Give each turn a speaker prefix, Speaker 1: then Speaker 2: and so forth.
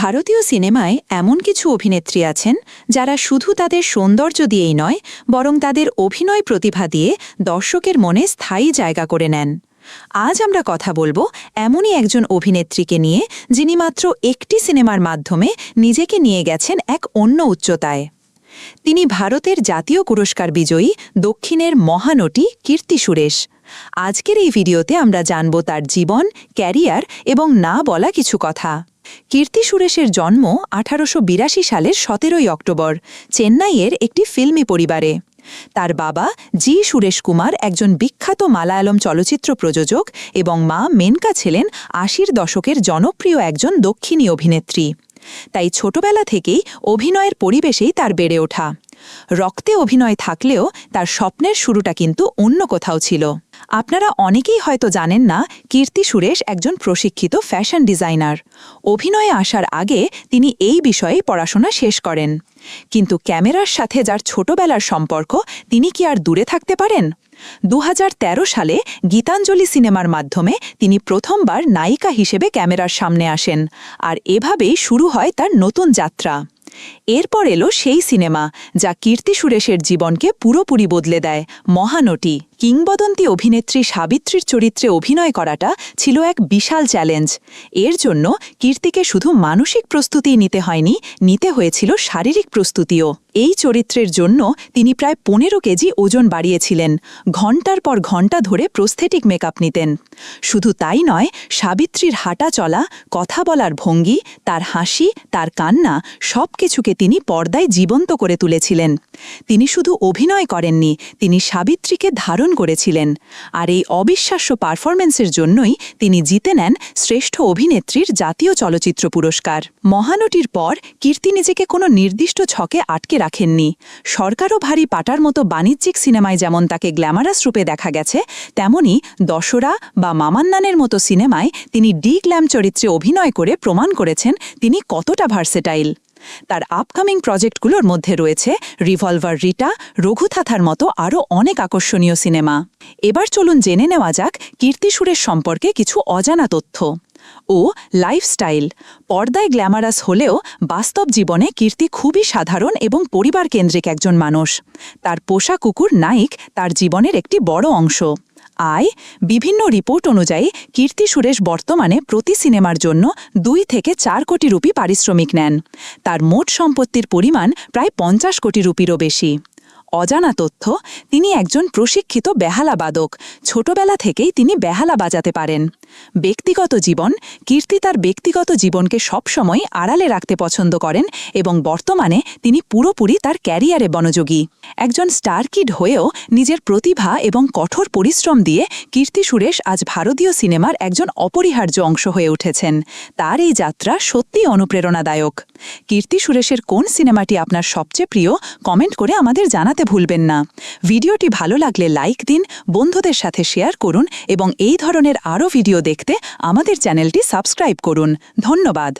Speaker 1: ভারতীয় সিনেমায় এমন কিছু অভিনেত্রী আছেন যারা শুধু তাদের সৌন্দর্য দিয়েই নয় বরং তাদের অভিনয় প্রতিভা দিয়ে দর্শকের মনে স্থায়ী জায়গা করে নেন আজ আমরা কথা বলবো এমনই একজন অভিনেত্রীকে নিয়ে যিনি মাত্র একটি সিনেমার মাধ্যমে নিজেকে নিয়ে গেছেন এক অন্য উচ্চতায় তিনি ভারতের জাতীয় পুরস্কার বিজয়ী দক্ষিণের মহানটি কীর্তি সুরেশ আজকের এই ভিডিওতে আমরা জানব তার জীবন ক্যারিয়ার এবং না বলা কিছু কথা কীর্তি সুরেশের জন্ম আঠারোশো সালের সতেরোই অক্টোবর চেন্নাইয়ের একটি ফিল্মি পরিবারে তার বাবা জি সুরেশ কুমার একজন বিখ্যাত মালায়ালম চলচ্চিত্র প্রযোজক এবং মা মেনকা ছিলেন আশির দশকের জনপ্রিয় একজন দক্ষিণী অভিনেত্রী তাই ছোটবেলা থেকেই অভিনয়ের পরিবেশেই তার বেড়ে ওঠা রক্তে অভিনয় থাকলেও তার স্বপ্নের শুরুটা কিন্তু অন্য কোথাও ছিল আপনারা অনেকেই হয়তো জানেন না কীর্তি সুরেশ একজন প্রশিক্ষিত ফ্যাশন ডিজাইনার অভিনয়ে আসার আগে তিনি এই বিষয়ে পড়াশোনা শেষ করেন কিন্তু ক্যামেরার সাথে যার ছোটবেলার সম্পর্ক তিনি কি আর দূরে থাকতে পারেন দু সালে গীতাঞ্জলি সিনেমার মাধ্যমে তিনি প্রথমবার নায়িকা হিসেবে ক্যামেরার সামনে আসেন আর এভাবেই শুরু হয় তার নতুন যাত্রা এরপর এলো সেই সিনেমা যা কীর্তি সুরেশের জীবনকে পুরোপুরি বদলে দেয় মহানটি কিংবদন্তি অভিনেত্রী সাবিত্রীর চরিত্রে অভিনয় করাটা ছিল এক বিশাল চ্যালেঞ্জ এর জন্য কীর্তিকে শুধু মানসিক প্রস্তুতি নিতে হয়নি নিতে হয়েছিল শারীরিক প্রস্তুতিও এই চরিত্রের জন্য তিনি প্রায় পনেরো কেজি ওজন বাড়িয়েছিলেন ঘন্টার পর ঘন্টা ধরে প্রস্থেটিক মেকআপ নিতেন শুধু তাই নয় সাবিত্রীর হাঁটা চলা কথা বলার ভঙ্গি তার হাসি তার কান্না সব কিছুকে তিনি পর্দায় জীবন্ত করে তুলেছিলেন তিনি শুধু অভিনয় করেননি তিনি সাবিত্রীকে ধারণ পালন করেছিলেন আর এই অবিশ্বাস্য পারফরম্যান্সের জন্যই তিনি জিতে নেন শ্রেষ্ঠ অভিনেত্রীর জাতীয় চলচ্চিত্র পুরস্কার মহানটির পর কীর্তি নিজেকে কোনো নির্দিষ্ট ছকে আটকে রাখেননি সরকারও ভারী পাটার মতো বাণিজ্যিক সিনেমায় যেমন তাকে গ্ল্যামারাস রূপে দেখা গেছে তেমনি দশরা বা মামান্নানের মতো সিনেমায় তিনি ডি গ্ল্যাম চরিত্রে অভিনয় করে প্রমাণ করেছেন তিনি কতটা ভার্সেটাইল তার আপকামিং প্রজেক্টগুলোর মধ্যে রয়েছে রিভলভার রিটা রঘুথাথার মতো আরও অনেক আকর্ষণীয় সিনেমা এবার চলুন জেনে নেওয়া যাক কীর্তিসুরের সম্পর্কে কিছু অজানা তথ্য ও লাইফস্টাইল পর্দায় গ্ল্যামারাস হলেও বাস্তব জীবনে কীর্তি খুবই সাধারণ এবং পরিবার কেন্দ্রিক একজন মানুষ তার পোষা কুকুর নাইক তার জীবনের একটি বড় অংশ আয় বিভিন্ন রিপোর্ট অনুযায়ী কীর্তি সুরেশ বর্তমানে প্রতি সিনেমার জন্য দুই থেকে চার কোটি রুপি পারিশ্রমিক নেন তার মোট সম্পত্তির পরিমাণ প্রায় পঞ্চাশ কোটি রুপিরও বেশি অজানা তথ্য তিনি একজন প্রশিক্ষিত বেহালা বাদক ছোটবেলা থেকেই তিনি বেহালা বাজাতে পারেন ব্যক্তিগত জীবন কীর্তি তার ব্যক্তিগত জীবনকে সবসময় আড়ালে রাখতে পছন্দ করেন এবং বর্তমানে তিনি পুরোপুরি তার ক্যারিয়ারে মনোযোগী একজন স্টার কিড হয়েও নিজের প্রতিভা এবং কঠোর পরিশ্রম দিয়ে কীর্তি সুরেশ আজ ভারতীয় সিনেমার একজন অপরিহার্য অংশ হয়ে উঠেছেন তার এই যাত্রা সত্যি অনুপ্রেরণাদায়ক কীর্তি সুরেশের কোন সিনেমাটি আপনার সবচেয়ে প্রিয় কমেন্ট করে আমাদের জানাতে ভুলবেন না ভিডিওটি ভালো লাগলে লাইক দিন বন্ধুদের সাথে শেয়ার করুন এবং এই ধরনের আরও ভিডিও দেখতে আমাদের চ্যানেলটি সাবস্ক্রাইব করুন ধন্যবাদ